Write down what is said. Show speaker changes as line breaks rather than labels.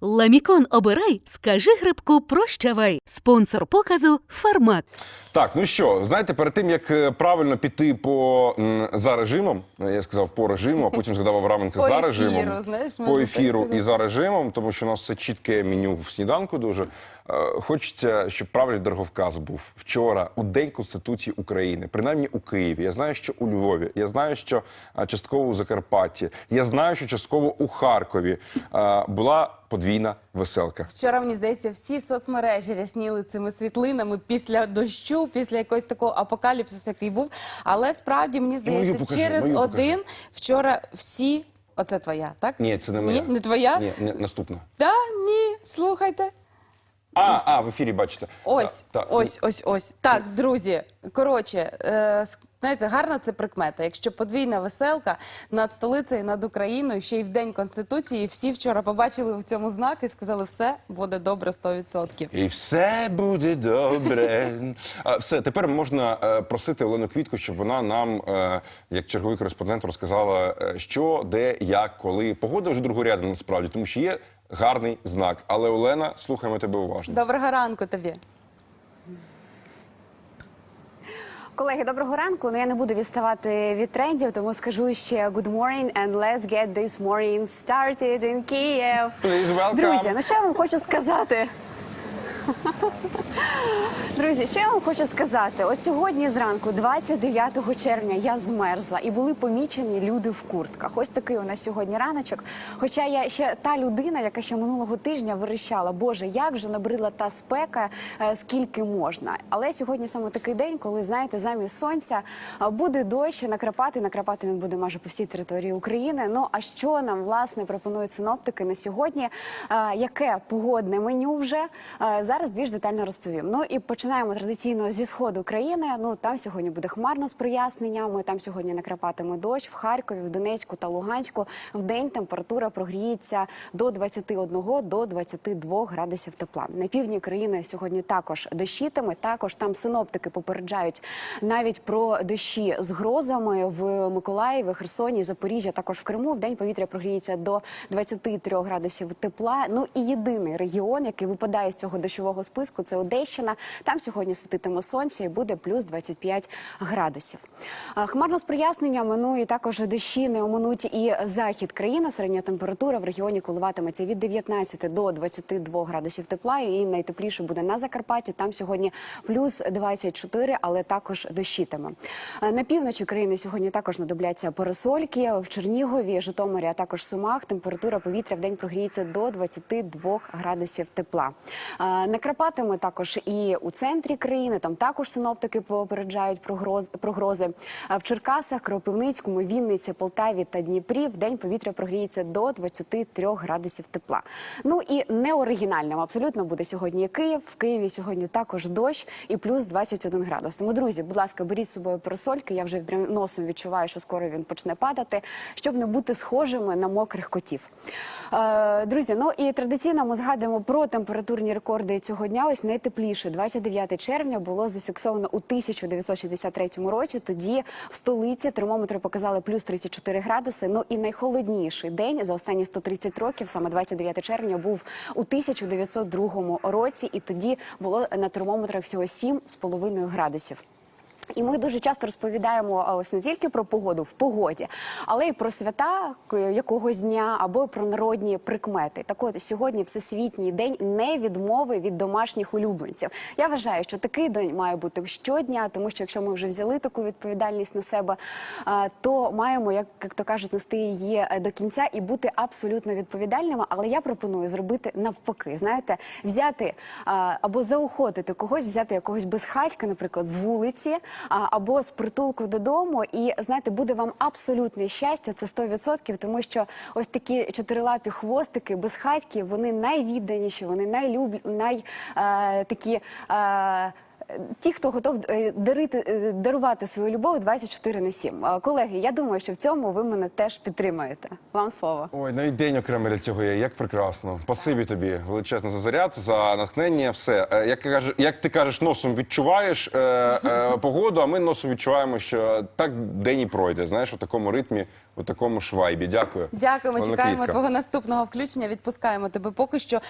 Ламікон обирай, скажи грибку прощавай. Спонсор показу Фармак.
Так, ну що, знаєте, перед тим як е, правильно піти по м, за режимом, е, я сказав по режиму, а потім згадав Авраменко
По
за
ефіру,
режимом,
знаєш,
по
можна так
ефіру
сказати.
і за режимом, тому що у нас все чітке меню в сніданку. Дуже Е, хочеться, щоб правильний дороговказ був вчора у День Конституції України, принаймні у Києві. Я знаю, що у Львові, я знаю, що е, частково у Закарпатті, я знаю, що частково у Харкові е, була подвійна веселка.
Вчора, мені здається, всі соцмережі рясніли цими світлинами після дощу, після якогось такого апокаліпсису, який був. Але справді, мені здається,
покажи,
через
мою покажи.
один вчора всі. Оце твоя, так?
Ні, це не
Ні, не твоя?
Ні, не, наступна.
Та ні, слухайте.
А, а, в ефірі бачите.
Ось,
Та- та,
ось, ось, ось. Так, друзі, коротше, е, с- знаєте, гарна це прикмета. Якщо подвійна веселка над столицею, над Україною, ще й в День Конституції, всі вчора побачили в цьому знак і сказали, все буде добре 100%.
І все буде добре. А, Все, тепер можна е, просити Олену Квітку, щоб вона нам, е, як черговий кореспондент, розказала, е, що, де, як, коли. Погода вже другорядна насправді, тому що є гарний знак. Але Олена, слухаємо тебе уважно.
Доброго ранку тобі.
Колеги, доброго ранку. Ну я не буду відставати від трендів, тому скажу ще good morning and let's get this morning started in Kiev.
Please welcome.
Друзі, ну що я вам хочу сказати? Друзі, що я вам хочу сказати? От сьогодні зранку, 29 червня, я змерзла і були помічені люди в куртках. Ось такий у нас сьогодні раночок. Хоча я ще та людина, яка ще минулого тижня верещала, Боже, як же набридла та спека, е, скільки можна. Але сьогодні саме такий день, коли знаєте, замість сонця е, буде дощ, накрапати. Накрапати він буде майже по всій території України. Ну а що нам власне пропонують синоптики на сьогодні? Е, Яке погодне меню вже зараз більш детально розповім. Ну і починаємо традиційно зі сходу країни. Ну там сьогодні буде хмарно з проясненнями. Там сьогодні накрапатиме дощ в Харкові, в Донецьку та Луганську. В день температура прогріється до 21 до 22 градусів тепла. На півдні країни сьогодні також дощитиме. Також там синоптики попереджають навіть про дощі з грозами в Миколаєві, Херсоні, Запоріжжя, також в Криму. В день повітря прогріється до 23 градусів тепла. Ну і єдиний регіон, який випадає з цього дощового списку, це Одещина. Там сьогодні світитиме сонце і буде плюс 25 градусів. Хмарно з проясненнями. Ну і також дощі не оминуть і захід країни. Середня температура в регіоні коливатиметься від 19 до 22 градусів тепла. І найтепліше буде на Закарпатті. Там сьогодні плюс 24, але також дощитиме. На півночі країни сьогодні також надобляться парасольки в Чернігові, Житомирі, а також Сумах. Температура повітря в день прогріється до 22 градусів тепла. А, Накрапатиме також і у центрі країни. Там також синоптики попереджають про гроз- грози. В Черкасах, Кропивницькому, Вінниці, Полтаві та Дніпрі в день повітря прогріється до 23 градусів тепла. Ну і неоригінальним абсолютно буде сьогодні Київ. В Києві сьогодні також дощ і плюс 21 градус. Тому, друзі, будь ласка, беріть з собою парасольки. Я вже прям носом відчуваю, що скоро він почне падати, щоб не бути схожими на мокрих котів. Е, друзі, ну і традиційно ми згадуємо про температурні рекорди цього дня. Ось найтепліше, 29 червня, було зафіксовано у 1963 році. Тоді в столиці термометри показали плюс 34 градуси. Ну і найхолодніший день за останні 130 років, саме 29 червня, був у 1902 році, і тоді було на термометрах всього 7,5 градусів. І ми дуже часто розповідаємо ось не тільки про погоду в погоді, але й про свята якогось дня або про народні прикмети. Так от сьогодні всесвітній день не відмови від домашніх улюбленців. Я вважаю, що такий день має бути щодня, тому що якщо ми вже взяли таку відповідальність на себе, то маємо, як, як то кажуть, нести її е, до кінця і бути абсолютно відповідальними. Але я пропоную зробити навпаки. Знаєте, взяти або заохотити когось, взяти якогось безхатька, наприклад, з вулиці або з притулку додому. І знаєте, буде вам абсолютне щастя, це 100%, тому що ось такі чотирилапі хвостики, безхатьки, вони найвідданіші, вони найлюб... най, е, такі. Е, ті, хто готов е, дарити, е, дарувати свою любов 24 на 7. Е, Колеги, я думаю, що в цьому ви мене теж підтримаєте. Вам слово.
Ой, навіть день окремий для цього є. Як прекрасно. Спасибі тобі величезне за заряд, за натхнення. Все. Е, Як, каже, як ти кажеш, носом відчуваєш е, е, погоду, а ми носом відчуваємо, що так день і пройде. Знаєш, у такому ритмі, у такому швайбі. Дякую.
Дякуємо, чекаємо твого наступного включення. Відпускаємо тебе поки що.